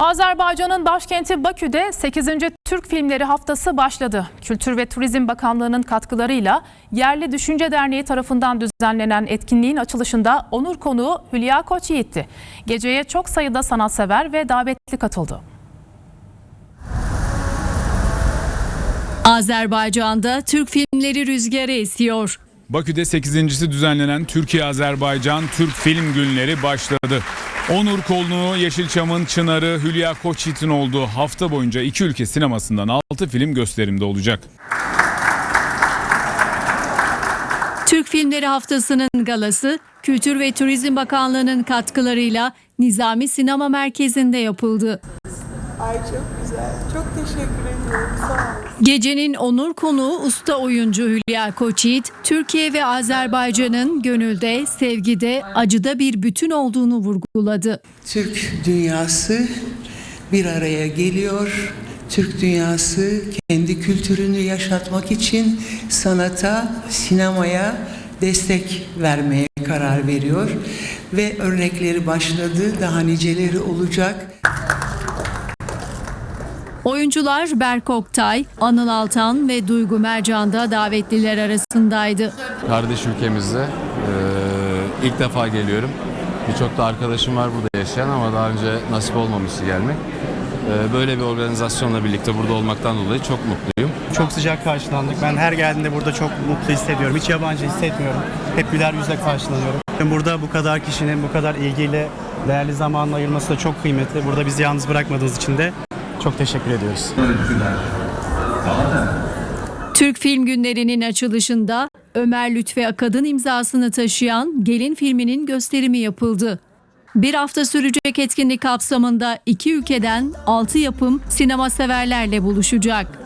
Azerbaycan'ın başkenti Bakü'de 8. Türk Filmleri Haftası başladı. Kültür ve Turizm Bakanlığı'nın katkılarıyla Yerli Düşünce Derneği tarafından düzenlenen etkinliğin açılışında onur konuğu Hülya Koçyiğit'ti. Geceye çok sayıda sanatsever ve davetli katıldı. Azerbaycan'da Türk filmleri rüzgarı esiyor. Bakü'de 8.si düzenlenen Türkiye-Azerbaycan Türk Film Günleri başladı. Onur Kolluğu, Yeşilçam'ın Çınarı, Hülya Koçyiğit'in olduğu hafta boyunca iki ülke sinemasından 6 film gösterimde olacak. Türk Filmleri Haftası'nın galası Kültür ve Turizm Bakanlığı'nın katkılarıyla Nizami Sinema Merkezi'nde yapıldı. Ay çok güzel. Çok teşekkür ediyorum. Sağ olun. Gecenin onur konuğu usta oyuncu Hülya Koçyiğit, Türkiye ve Azerbaycan'ın gönülde, sevgide, acıda bir bütün olduğunu vurguladı. Türk dünyası bir araya geliyor. Türk dünyası kendi kültürünü yaşatmak için sanata, sinemaya destek vermeye karar veriyor ve örnekleri başladı. Daha niceleri olacak. Oyuncular Berk Oktay, Anıl Altan ve Duygu Mercan da davetliler arasındaydı. kardeş ülkemizde eee, ilk defa geliyorum. Birçok da arkadaşım var burada yaşayan ama daha önce nasip olmamıştı gelmek. Eee, böyle bir organizasyonla birlikte burada olmaktan dolayı çok mutluyum. Çok sıcak karşılandık. Ben her geldiğimde burada çok mutlu hissediyorum. Hiç yabancı hissetmiyorum. Hep güler yüzle karşılanıyorum. Burada bu kadar kişinin bu kadar ilgiyle değerli zamanla ayırması da çok kıymetli. Burada bizi yalnız bırakmadığınız için de çok teşekkür ediyoruz. Türk Film Günleri'nin açılışında Ömer Lütfi Akad'ın imzasını taşıyan Gelin filminin gösterimi yapıldı. Bir hafta sürecek etkinlik kapsamında iki ülkeden 6 yapım sinema severlerle buluşacak.